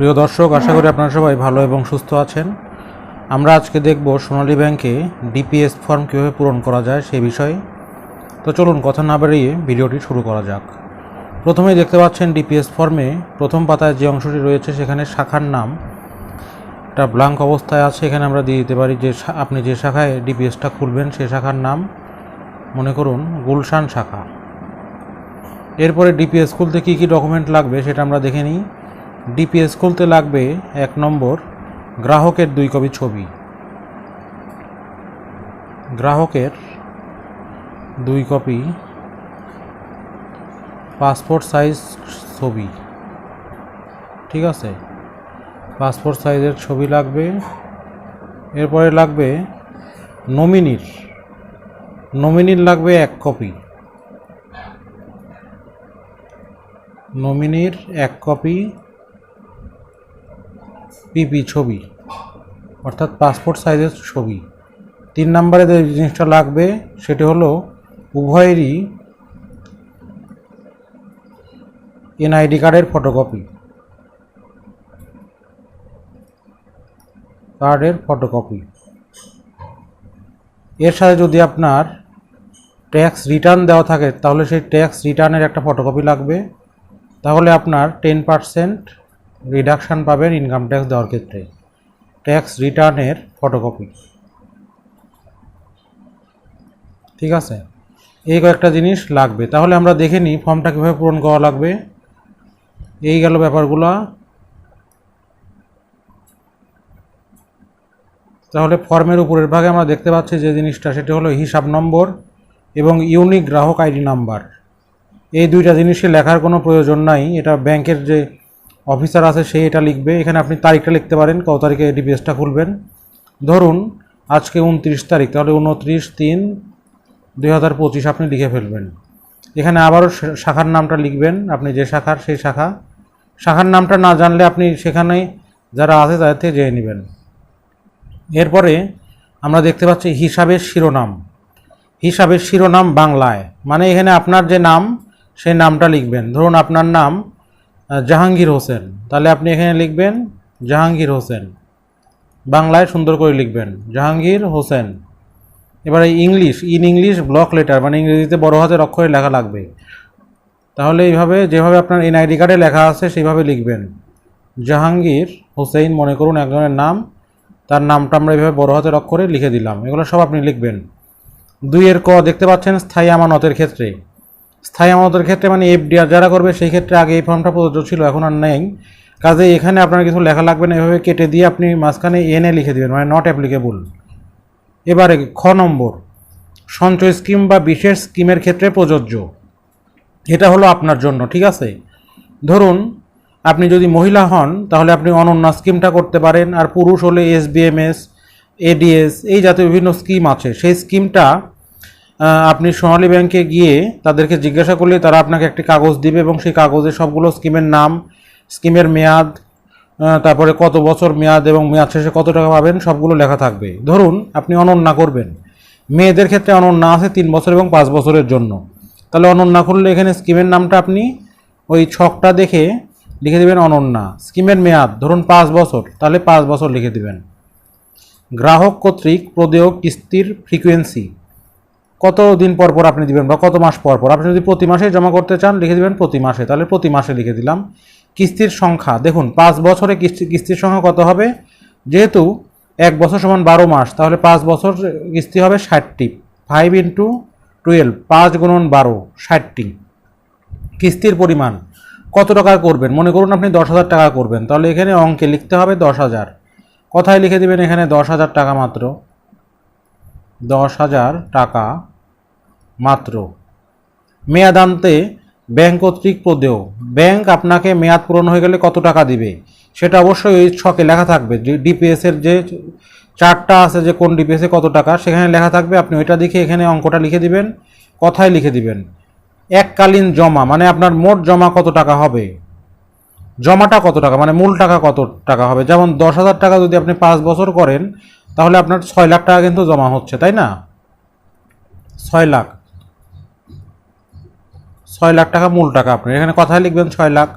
প্রিয় দর্শক, আশা করি আপনারা সবাই ভালো এবং সুস্থ আছেন। আমরা আজকে দেখব সোনালী ব্যাংকে ডিপিএস ফর্ম কীভাবে পূরণ করা যায় সেই বিষয়ে। তো চলুন, কথা না বাড়িয়ে ভিডিওটি শুরু করা যাক। প্রথমেই দেখতে পাচ্ছেন ডিপিএস ফর্মে প্রথম পাতায় যে অংশটি রয়েছে, সেখানে শাখার নাম। একটা ব্লাঙ্ক অবস্থায় আছে, এখানে আমরা দিয়ে দিতে পারি যে আপনি যে শাখায় ডিপিএসটা খুলবেন, সে শাখার নাম। মনে করুন, গুলশান শাখা। এরপরে ডিপিএস খুলতে কী কী ডকুমেন্ট লাগবে, সেটা আমরা দেখে নিই। ডিপিএস খুলতে লাগবে এক নম্বর গ্রাহকের দুই কপি ছবি। গ্রাহকের দুই কপি পাসপোর্ট সাইজ ছবি। ঠিক আছে? পাসপোর্ট সাইজের ছবি লাগবে। এরপরে লাগবে নমিনির। নমিনির লাগবে এক কপি। নমিনির এক কপি পিপি ছবি, অর্থাৎ পাসপোর্ট সাইজের ছবি। তিন নম্বরে যে জিনিসটা লাগবে, সেটি হলো উভয়েরই এনআইডি কার্ডের ফটোকপি কার্ডের ফটোকপি এর সাথে যদি আপনার ট্যাক্স রিটার্ন দেওয়া থাকে, তাহলে সেই ট্যাক্স রিটার্নের একটা ফটোকপি লাগবে। তাহলে আপনার টেন পারসেন্ট রিডাকশান পাবেন ইনকাম ট্যাক্স দেওয়ার ক্ষেত্রে। ট্যাক্স রিটার্নের ফটোকপি ঠিক আছে? এই কয়েকটা জিনিস লাগবে। তাহলে আমরা দেখে নিই ফর্মটা কীভাবে পূরণ করা লাগবে। এই গেল ব্যাপারগুলো। তাহলে ফর্মের উপরের ভাগে আমরা দেখতে পাচ্ছি যে জিনিসটা, সেটি হলো হিসাব নম্বর এবং ইউনিক গ্রাহক আইডি নাম্বার। এই দুইটা জিনিসে লেখার কোনো প্রয়োজন নাই। এটা ব্যাংকের যে অফিসার আছে সেই এটা লিখবে। এখানে আপনি তারিখটা লিখতে পারেন, কত তারিখে ডিপিএসটা খুলবেন। ধরুন, আজকে উনত্রিশ তারিখ, তাহলে উনত্রিশ তিন দুই হাজার পঁচিশ আপনি লিখে ফেলবেন। এখানে আবারও শাখার নামটা লিখবেন, আপনি যে শাখার সেই শাখা। শাখার নামটা না জানলে আপনি সেখানে যারা আছে তাদের থেকে জেনে নেবেন। এরপরে আমরা দেখতে পাচ্ছি হিসাবের শিরোনাম। হিসাবের শিরোনাম বাংলায়। মানে এখানে আপনার যে নাম, সেই নামটা লিখবেন। ধরুন আপনার নাম জাহাঙ্গীর হোসেন। তাহলে আপনি এখানে লিখবেন জাহাঙ্গীর হোসেন। বাংলায় সুন্দর করে লিখবেন জাহাঙ্গীর হোসেন। এবারে English, in English block letter মানে ইংরেজিতে বড় হাতের অক্ষরে লেখা লাগবে। তাহলে এইভাবে, যেভাবে আপনার এনআইডি কার্ডে লেখা আছে, সেইভাবে লিখবেন। জাহাঙ্গীর হোসেন মনে করুন একজনের নাম, তার নামটা আমরা এইভাবে বড় হাতের অক্ষরে লিখে দিলাম। এগুলো সব আপনি লিখবেন। দুইয়ের ক দেখতে পাচ্ছেন, স্থায়ী আমানতের ক্ষেত্রে। স্থায়ী আমানতের ক্ষেত্রে মানে এফডিআর যারা করবে, সেই ক্ষেত্রে আগে এই ফর্মটা প্রযোজ্য ছিল, এখন আর নেই। কাজে এখানে আপনার কিছু লেখা লাগবে না, এভাবে কেটে দিয়ে আপনি মাঝখানে এনে লিখে দেবেন মানে নট অ্যাপ্লিকেবল এবারে খ নম্বর, সঞ্চয় স্কিম বা বিশেষ স্কিমের ক্ষেত্রে প্রযোজ্য। এটা হলো আপনার জন্য, ঠিক আছে? ধরুন, আপনি যদি মহিলা হন, তাহলে আপনি অনন্যা স্কিমটা করতে পারেন, আর পুরুষ হলে এসবিএমএস এডিএস এই জাতীয় বিভিন্ন স্কিম আছে। সেই স্কিমটা আপনি সোনালী ব্যাংকে গিয়ে তাদেরকে জিজ্ঞাসা করলে তারা আপনাকে একটি কাগজ দিবে এবং সেই কাগজে সবগুলো স্কিমের নাম, স্কিমের মেয়াদ তারপরে কত বছর মেয়াদ এবং মেয়াদ শেষে কত টাকা পাবেন, সবগুলো লেখা থাকবে। ধরুন আপনি অনন্যা করবেন। মেয়েদের ক্ষেত্রে অনন্যা আছে তিন বছর এবং পাঁচ বছরের জন্য। তাহলে অনন্যা করলে এখানে স্কিমের নামটা আপনি ওই ছকটা দেখে লিখে দেবেন অনন্যা স্কিমের মেয়াদ, ধরুন পাঁচ বছর, তাহলে পাঁচ বছর লিখে দেবেন। গ্রাহক কর্তৃক প্রদেয় কিস্তির ফ্রিকোয়েন্সি কত দিন পর পর আপনি দিবেন বা কত মাস পর পর? আপনি যদি প্রতি মাসে জমা করতে চান, লিখে দিবেন প্রতি মাসে। তাহলে প্রতি মাসে লিখে দিলাম। কিস্তির সংখ্যা, দেখুন, পাঁচ বছরে কিস্তি, কিস্তির সংখ্যা কত হবে? যেহেতু এক বছর সমান বারো মাস, তাহলে পাঁচ বছর কিস্তি হবে ষাটটি। ফাইভ ইন্টু টুয়েলভ, পাঁচ গুণন বারো, ষাটটি। কিস্তির পরিমাণ, কত টাকা করবেন? মনে করুন আপনি দশ হাজার টাকা করবেন। তাহলে এখানে অঙ্কে লিখতে হবে দশ হাজার। কথায় লিখে দিবেন এখানে দশ হাজার টাকা মাত্র? দশ হাজার টাকা মাত্র। মেয়াদান্তে ব্যাংক কর্তৃক প্রদেয় ব্যাংক আপনাকে মেয়াদ পূরণ হয়ে গেলে কত টাকা দিবে? সেটা অবশ্যই ওই ছকে লেখা থাকবে। ডিপিএস এর যে চারটা আছে যে কোন ডিপিএসে কত টাকা, সেখানে লেখা থাকবে, আপনি ওইটা দেখে এখানে অঙ্কটা লিখে দিবেন, কথায় লিখে দিবেন। এককালীন জমা মানে আপনার মোট জমা কত টাকা হবে? জমাটা কত টাকা মানে মূল টাকা কত টাকা হবে? যেমন দশ হাজার টাকা যদি আপনি পাঁচ বছর করেন, তাহলে আপনার ছয় লাখ টাকা কিন্তু জমা হচ্ছে, তাই না? ছয় লাখ। ছয় লাখ টাকা মূল টাকা আপনি এখানে কথায় লিখবেন ছয় লাখ।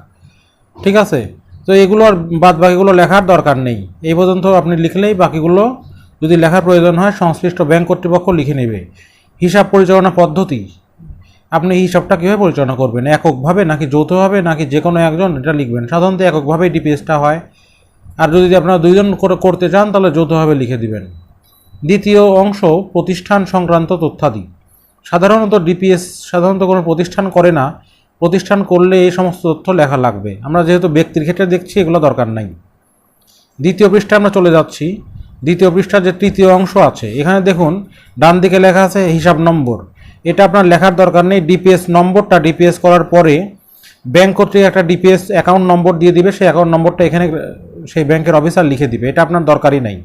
ঠিক আছে? তো এগুলো আর বাদ বাকিগুলো লেখার দরকার নেই। এই পর্যন্ত আপনি লিখলেই বাকিগুলো যদি লেখার প্রয়োজন হয়, সংশ্লিষ্ট ব্যাংক কর্তৃপক্ষ লিখে নেবে। হিসাব পরিচালনা পদ্ধতি। আপনি হিসাবটা কীভাবে পরিচালনা করবেন? এককভাবে নাকি যৌথভাবে নাকি যে কোনো একজন এটা লিখবেন? সাধারণত এককভাবেই ডিপিএসটা হয়। আর যদি আপনারা দুইজন করে করতে চান, তাহলে যৌথভাবে লিখে দিবেন। দ্বিতীয় অংশ, প্রতিষ্ঠান সংক্রান্ত তথ্যাদি। সাধারণত ডিপিএস সাধারণত কোনো প্রতিষ্ঠান করে না। প্রতিষ্ঠান করলে এই সমস্ত তথ্য লেখা লাগবে। আমরা যেহেতু ব্যক্তির ক্ষেত্রে দেখছি, এগুলো দরকার নাই। দ্বিতীয় পৃষ্ঠায় আমরা চলে যাচ্ছি। দ্বিতীয় পৃষ্ঠার যে তৃতীয় অংশ আছে, এখানে দেখুন, ডান দিকে লেখা আছে হিসাব নম্বর। এটা আপনার লেখার দরকার নেই। ডিপিএস নম্বরটা ডিপিএস করার পরে ব্যাংক কর্তৃক একটা ডিপিএস অ্যাকাউন্ট নম্বর দিয়ে দিবে। সেই অ্যাকাউন্ট নম্বরটা এখানে, সেই ব্যাংকের অফিসার লিখে দিবে। এটা আপনার দরকারই নাই।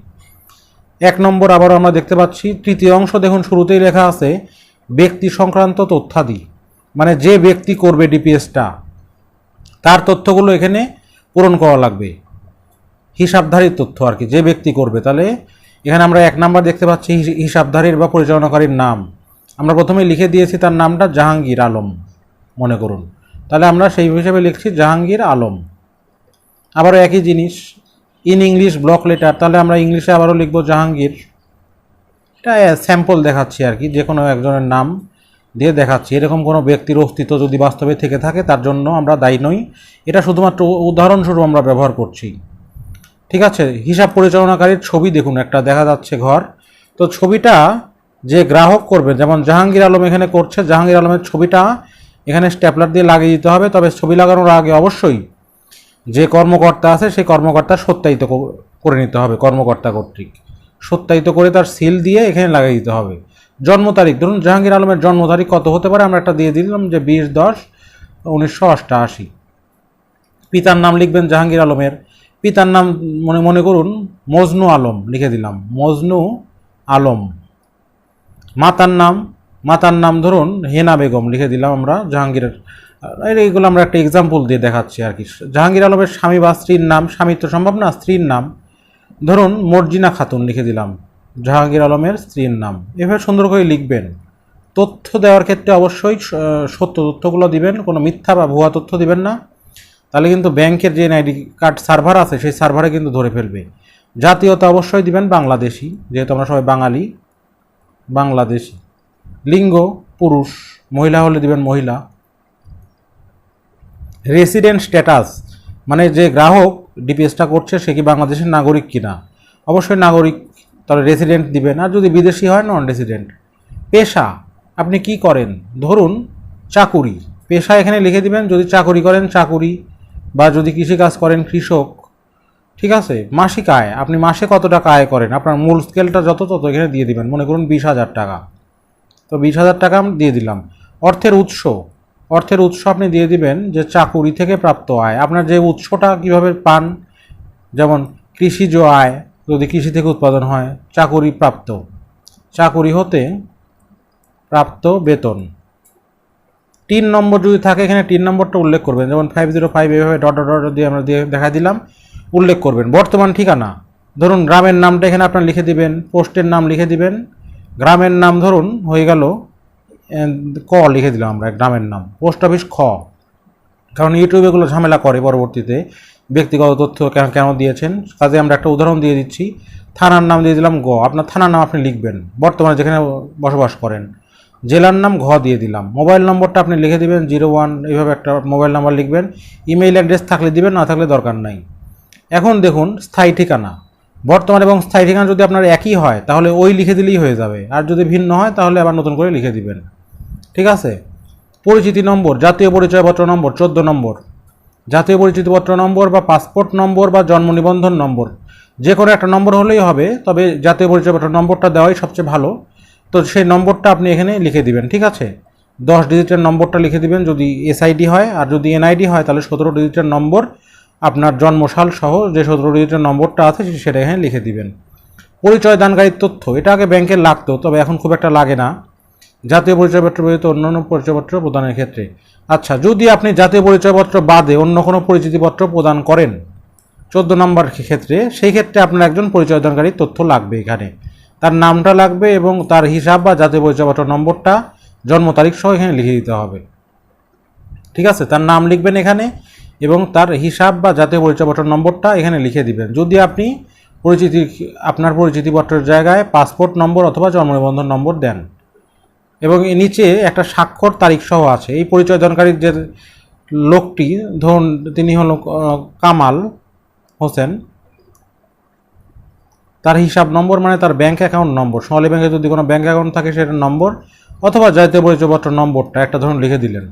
এক নম্বর আবার আমরা দেখতে পাচ্ছি। তৃতীয় অংশ দেখুন, শুরুতেই লেখা আছে ব্যক্তি সংক্রান্ত তথ্যাদি। মানে যে ব্যক্তি করবে ডিপিএসটা তার তথ্যগুলো এখানে পূরণ করা লাগবে। হিসাবধারীর তথ্য আর কি, যে ব্যক্তি করবে। তাহলে এখানে আমরা এক নাম্বার দেখতে পাচ্ছি, হিস- হিসাবধারীর বা পরিচালনাকারীর নাম। আমরা প্রথমে লিখে দিয়েছি তার নামটা জাহাঙ্গীর আলম, মনে করুন। তাহলে আমরা সেই হিসেবে লিখছি জাহাঙ্গীর আলম। আবারও একই জিনিস, ইন ইংলিশ ব্লক লেটার, তাহলে আমরা ইংলিশে আবারও লিখব জাহাঙ্গীর এটা স্যাম্পল দেখাচ্ছি আর কি, যে কোনো একজনের নাম দিয়ে দেখাচ্ছি। এরকম কোনো ব্যক্তির অস্তিত্ব যদি বাস্তবে থেকে থাকে, তার জন্য আমরা দায়ী নই। এটা শুধুমাত্র উদাহরণস্বরূপ আমরা ব্যবহার করছি। ঠিক আছে? হিসাব পরিচালনাকারীর ছবি দেখুন, একটা দেখা যাচ্ছে ঘর। তো ছবিটা যে গ্রাহক করবে, যেমন জাহাঙ্গীর আলম এখানে করছে, জাহাঙ্গীর আলমের ছবিটা এখানে স্ট্যাপলার দিয়ে লাগিয়ে দিতে হবে, তবে ছবি লাগানোর আগে অবশ্যই যে কর্মকর্তা আছে, সেই কর্মকর্তা সত্যায়িত করে নিতে হবে কর্মকর্তা কর্তৃক। সত্যায়িত করে তার সিল দিয়ে এখানে লাগিয়ে দিতে হবে। জন্ম তারিখ, ধরুন জাহাঙ্গীর আলমের জন্ম তারিখ কত হতে পারে, আমরা একটা দিয়ে দিলাম যে বিশ দশ উনিশশো পিতার নাম লিখবেন জাহাঙ্গীর আলমের। পিতার নাম মনে মনে করুন, মজনু আলম লিখে দিলাম, মজনু আলম। মাতার নাম মাতার নাম ধরুন হেনা বেগম লিখে দিলাম আমরা জাহাঙ্গীরের এইগুলো আমরা একটা এক্সাম্পল দিয়ে দেখাচ্ছি আর কি। জাহাঙ্গীর আলমের স্বামী বা স্ত্রীর নাম, স্বামী তো সম্ভব না, স্ত্রীর নাম। ধরুন মর্জিনা খাতুন লিখে দিলাম, জাহাঙ্গীর আলমের স্ত্রীর নাম। এভাবে সুন্দর করে লিখবেন। তথ্য দেওয়ার ক্ষেত্রে অবশ্যই সত্য তথ্যগুলো দিবেন, কোনো মিথ্যা বা ভুয়া তথ্য দিবেন না। তাহলে কিন্তু ব্যাংকের যে আইডি কার্ড সার্ভার আছে, সেই সার্ভারে কিন্তু ধরে ফেলবে। জাতীয়তা অবশ্যই দিবেন বাংলাদেশি, যেহেতু আমরা সবাই বাঙালি। বাংলাদেশি। লিঙ্গ, পুরুষ, মহিলা হলে দিবেন মহিলা। রেসিডেন্ট স্ট্যাটাস মানে যে গ্রাহক ডিপিএসটা করছে, সে কি বাংলাদেশের নাগরিক কিনা? অবশ্যই নাগরিক তাহলে রেসিডেন্ট দিবেন আর যদি বিদেশি হয় নন রেসিডেন্ট পেশা, আপনি কি করেন? ধরুন, চাকুরি। পেশা এখানে লিখে দিবেন, যদি চাকুরি করেন, চাকুরি, বা যদি কৃষিকাজ করেন, কৃষক। ঠিক আছে? মাসিক আয়, আপনি মাসে কত টাকা আয় করেন? আপনার মূল স্কেলটা যত তত এখানে দিয়ে দিবেন। মনে করুন বিশ হাজার টাকা। তো বিশ হাজার টাকা আমি দিয়ে দিলাম। অর্থের উৎস অর্থের উৎস আপনি দিয়ে দিবেন যে চাকুরি থেকে প্রাপ্ত আয়। আপনার যে উৎসটা কীভাবে পান, যেমন কৃষিজ আয়, যদি কৃষি থেকে উৎপাদন হয়, চাকুরি প্রাপ্ত। চাকুরি হতে প্রাপ্ত বেতন। তিন নম্বর যদি থাকে, এখানে তিন নম্বরটা উল্লেখ করবেন। যেমন ফাইভ জিরো ফাইভ এভাবে ডট ডট দিয়ে আমরা দিয়ে দেখা দিলাম, উল্লেখ করবেন। বর্তমান ঠিকানা। ধরুন গ্রামের নামটা এখানে আপনার লিখে দিবেন, পোস্টের নাম লিখে দিবেন। গ্রামের নাম ধরুন হয়ে গেল ক লিখে দিলাম আমরা গ্রামের নাম। পোস্ট অফিস খ। কারণ ইউটিউবে এগুলো ঝামেলা করে পরবর্তীতে। ব্যক্তিগত তথ্য কেন কেন দিয়েছেন? কাজে আমরা একটা উদাহরণ দিয়ে দিচ্ছি। থানার নাম দিয়ে দিলাম গ। আপনার থানার নাম আপনি লিখবেন। বর্তমানে যেখানে বসবাস করেন। জেলার নাম ঘ দিয়ে দিলাম। মোবাইল নম্বরটা আপনি লিখে দিবেন জিরো ওয়ান, এইভাবে একটা মোবাইল নাম্বার লিখবেন। ইমেইল অ্যাড্রেস থাকলে দিবেন, না থাকলে দরকার নাই। এখন দেখুন, স্থায়ী ঠিকানা। বর্তমান এবং স্থায়ী ঠিকানা যদি আপনার একই হয়, তাহলে ওই লিখে দিলেই হয়ে যাবে। আর যদি ভিন্ন হয়, তাহলে আবার নতুন করে লিখে দিবেন। ঠিক আছে? পরিচিতি নম্বর, জাতীয় পরিচয়পত্র নম্বর, চোদ্দ নম্বর। জাতীয় পরিচিতিপত্র নম্বর বা পাসপোর্ট নম্বর বা জন্ম নিবন্ধন নম্বর। যে কোনো একটা নম্বর হলেই হবে, তবে জাতীয় পরিচয়পত্র নম্বরটা দেওয়াই সবচেয়ে ভালো। তো সেই নম্বরটা আপনি এখানে লিখে দিবেন, ঠিক আছে? দশ ডিজিটের নম্বরটা লিখে দিবেন, যদি এসআইডি হয়, আর যদি এনআইডি হয়, তাহলে সতেরো ডিজিটের নম্বর আপনার জন্মসাল সহ যে সতেরো ডিজিটের নম্বরটা আছে সেটা এখানে লিখে দিবেন। পরিচয় দানকারীর তথ্য, এটা আগে ব্যাংকে লাগতো, তবে এখন খুব একটা লাগে না। জাতীয় পরিচয়পত্র ব্যতীত অন্যান্য পরিচয়পত্র প্রদানের ক্ষেত্রে। আচ্ছা যদি আপনি জাতীয় পরিচয়পত্র বাদে অন্য কোনো পরিচিতিপত্র প্রদান করেন, চোদ্দ নম্বর ক্ষেত্রে, সেই ক্ষেত্রে আপনার একজন পরিচয়দানকারীর তথ্য লাগবে এখানে। তার নামটা লাগবে এবং তার হিসাব বা জাতীয় পরিচয়পত্র নম্বরটা, জন্ম তারিখ সহ এখানে লিখে দিতে হবে। ঠিক আছে? তার নাম লিখবেন এখানে এবং তার হিসাব বা জাতীয় পরিচয়পত্র নম্বরটা এখানে লিখে দিবেন। যদি আপনি পরিচিতি, আপনার পরিচিতিপত্রের জায়গায় পাসপোর্ট নম্বর অথবা জন্ম নিবন্ধন নম্বর দেন। এবং নিচে একটা স্বাক্ষর তারিখ সহ আছে। এই পরিচয় পরিচয়দানকারীর যে লোকটি, ধরুন তিনি হলো কামাল হোসেন, তার হিসাব নম্বর মানে তার ব্যাংক অ্যাকাউন্ট নম্বর। সোনালী ব্যাংকে যদি কোনো ব্যাংক অ্যাকাউন্ট থাকে সেটার নম্বর, অথবা জাতীয় পরিচয়পত্র নম্বরটা একটা ধরুন লিখে দিলেন।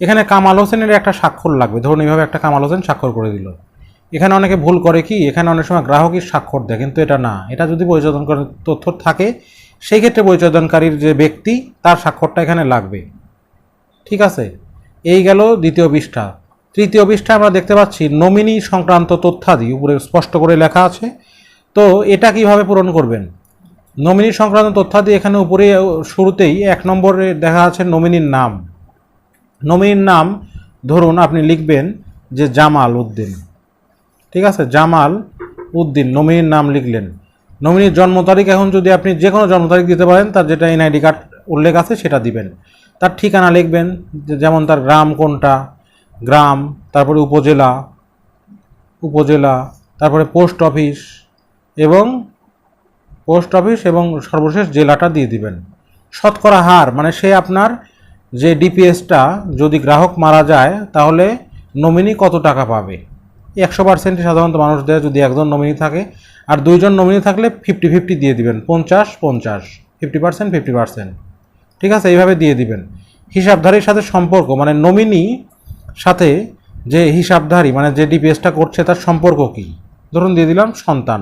এখানে কামাল হোসেনের একটা স্বাক্ষর লাগবে। ধরুন এইভাবে একটা কামাল হোসেন স্বাক্ষর করে দিল। এখানে অনেকে ভুল করে কি? এখানে অনেক সময় গ্রাহকই স্বাক্ষর দেয়, কিন্তু এটা না। এটা যদি পরিচয়দানকারীর তথ্য থাকে সেই ক্ষেত্রে পরিচয়দানকারীর যে ব্যক্তি, তার স্বাক্ষরটা এখানে লাগবে। ঠিক আছে? এই গেল দ্বিতীয় পৃষ্ঠা। তৃতীয় পৃষ্ঠা আমরা দেখতে পাচ্ছি, নমিনি সংক্রান্ত তথ্যাদি, উপরে স্পষ্ট করে লেখা আছে। তো এটা কীভাবে পূরণ করবেন? নমিনি সংক্রান্ত তথ্যাদি এখানে উপরে শুরুতেই এক নম্বরে দেখা আছে নমিনির নাম। নমিনির নাম, ধরুন আপনি লিখবেন যে জামাল উদ্দিন। ঠিক আছে? জামাল উদ্দিন, নমিনির নাম লিখলেন। নমিনির জন্ম তারিখ এখন যদি আপনি যে কোনো জন্ম তারিখ দিতে পারেন, তার যেটা এনআইডি কার্ড উল্লেখ আছে সেটা দিবেন। তার ঠিকানা লিখবেন যেমন তার গ্রাম কোনটা, গ্রাম, তারপরে উপজেলা উপজেলা, তারপরে পোস্ট অফিস এবং পোস্ট অফিস এবং সর্বশেষ জেলাটা দিয়ে দিবেন। শতকরা হার মানে সে আপনার যে ডিপিএসটা যদি গ্রাহক মারা যায়, তাহলে নমিনি কত টাকা পাবে? একশো পার্সেন্টই সাধারণত মানুষ দেয় যদি একজন নমিনি থাকে আর দুইজন নমিনি থাকলে ফিফটি ফিফটি দিয়ে দিবেন, পঞ্চাশ পঞ্চাশ ফিফটি পার্সেন্ট ফিফটি পার্সেন্ট ঠিক আছে, এইভাবে দিয়ে দিবেন। হিসাবধারীর সাথে সম্পর্ক মানে নমিনি সাথে যে হিসাবধারী মানে যে ডিপিএসটা করছে তার সম্পর্ক কী? ধরুন দিয়ে দিলাম সন্তান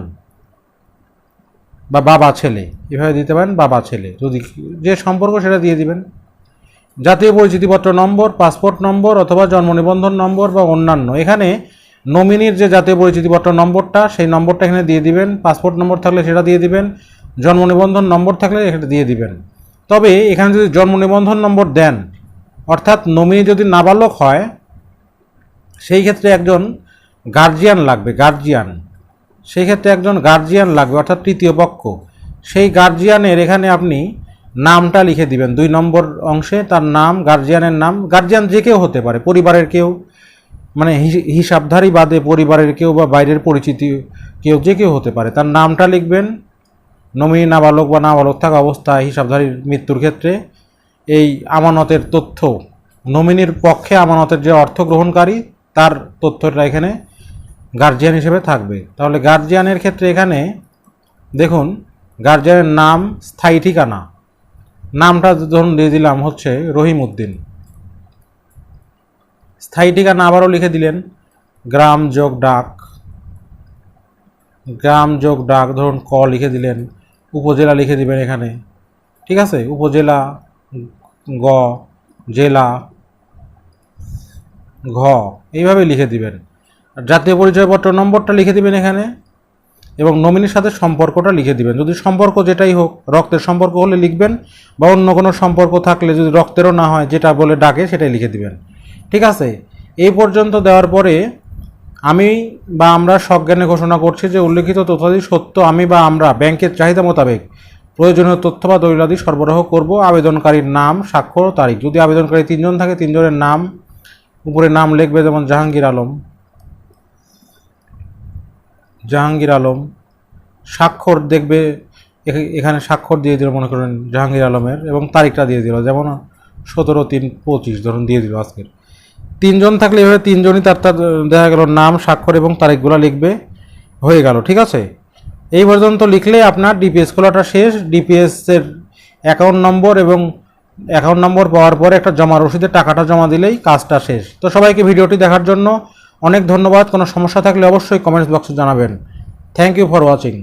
বা বাবা ছেলে, এভাবে দিতে পারেন বাবা ছেলে। যদি যে সম্পর্ক সেটা দিয়ে দিবেন। জাতীয় পরিচিতিপত্র নম্বর পাসপোর্ট নম্বর অথবা জন্ম নিবন্ধন নম্বর বা অন্যান্য। এখানে নমিনির যে জাতীয় পরিচিতিপত্র নম্বরটা, সেই নম্বরটা এখানে দিয়ে দিবেন। পাসপোর্ট নম্বর থাকলে সেটা দিয়ে দিবেন। জন্ম নিবন্ধন নম্বর থাকলে সেটা দিয়ে দিবেন। তবে এখানে যদি জন্ম নিবন্ধন নম্বর দেন, অর্থাৎ নমিনি যদি নাবালক হয়, সেই ক্ষেত্রে একজন গার্জিয়ান লাগবে গার্জিয়ান সেই ক্ষেত্রে একজন গার্জিয়ান লাগবে, অর্থাৎ তৃতীয় পক্ষ। সেই গার্জিয়ানের এখানে আপনি নামটা লিখে দিবেন, দুই নম্বর অংশে তার নাম গার্জিয়ানের নাম। গার্জিয়ান যে কেউ হতে পারে, পরিবারের কেউ মানে হিসাবধারী বাদে পরিবারের কেউ বা বাইরের পরিচিতি কেউ যে কেউ হতে পারে। তার নামটা লিখবেন। নমিনি নাবালক বা নাবালক থাকা অবস্থায় হিসাবধারীর মৃত্যুর ক্ষেত্রে এই আমানতের তথ্য, নমিনির পক্ষে আমানতের যে অর্থ গ্রহণকারী, তার তথ্যটা এখানে গার্জিয়ান হিসেবে থাকবে। তাহলে গার্জিয়ানের ক্ষেত্রে এখানে দেখুন গার্জিয়ানের নাম স্থায়ী ঠিকানা। নামটা ধরুন দিয়ে দিলাম হচ্ছে রহিম উদ্দিন স্থায়ী ঠিকানা আবারও লিখে দিলেন, গ্রাম যোগ ডাক। গ্রাম যোগ ডাক, ধরুন ক লিখে দিলেন, উপজেলা লিখে দিবেন এখানে। ঠিক আছে? উপজেলা, গ, জেলা, ঘ, এইভাবে লিখে দিবেন। জাতীয় পরিচয়পত্র নম্বরটা লিখে দিবেন এখানে, এবং নমিনির সাথে সম্পর্কটা লিখে দিবেন। যদি সম্পর্ক যেটাই হোক, রক্তের সম্পর্ক হলে লিখবেন, বা অন্য কোনো সম্পর্ক থাকলে যদি রক্তেরও না হয়, যেটা বলে ডাকে সেটাই লিখে দিবেন। ঠিক আছে? এই পর্যন্ত দেওয়ার পরে আমি বা আমরা সজ্ঞানে ঘোষণা করছি যে উল্লেখিত তথ্যাদি সত্য আমি বা আমরা ব্যাংকের চাহিদা মোতাবেক প্রয়োজনীয় তথ্য বা দলিলাদি সরবরাহ করব। আবেদনকারীর নাম, স্বাক্ষর তারিখ। যদি আবেদনকারী তিনজন থাকে, তিনজনের নাম, উপরে নাম লিখবে যেমন জাহাঙ্গীর আলম। জাহাঙ্গীর আলম। স্বাক্ষর দেখবে, এখ- এখানে স্বাক্ষর দিয়ে দিল মনে করেন জাহাঙ্গীর আলমের এবং তারিখটা দিয়ে দিল। যেমন সতেরো তিন পঁচিশ, ধরুন দিয়ে দিল আজকের। তিনজন থাকলে এভাবে তিনজনই তার তার দেখা গেল নাম, স্বাক্ষর এবং তারিখগুলো লিখবে, হয়ে গেল, ঠিক আছে? এই পর্যন্ত লিখলে আপনার ডিপিএস খোলাটা শেষ ডিপিএসের অ্যাকাউন্ট নম্বর এবং অ্যাকাউন্ট নম্বর পাওয়ার পরে একটা জমা রসিদে টাকাটা জমা দিলেই কাজটা শেষ। তো সবাইকে ভিডিওটি দেখার জন্য অনেক ধন্যবাদ। কোনো সমস্যা থাকলে অবশ্যই কমেন্টস বক্সে জানাবেন। Thank you for watching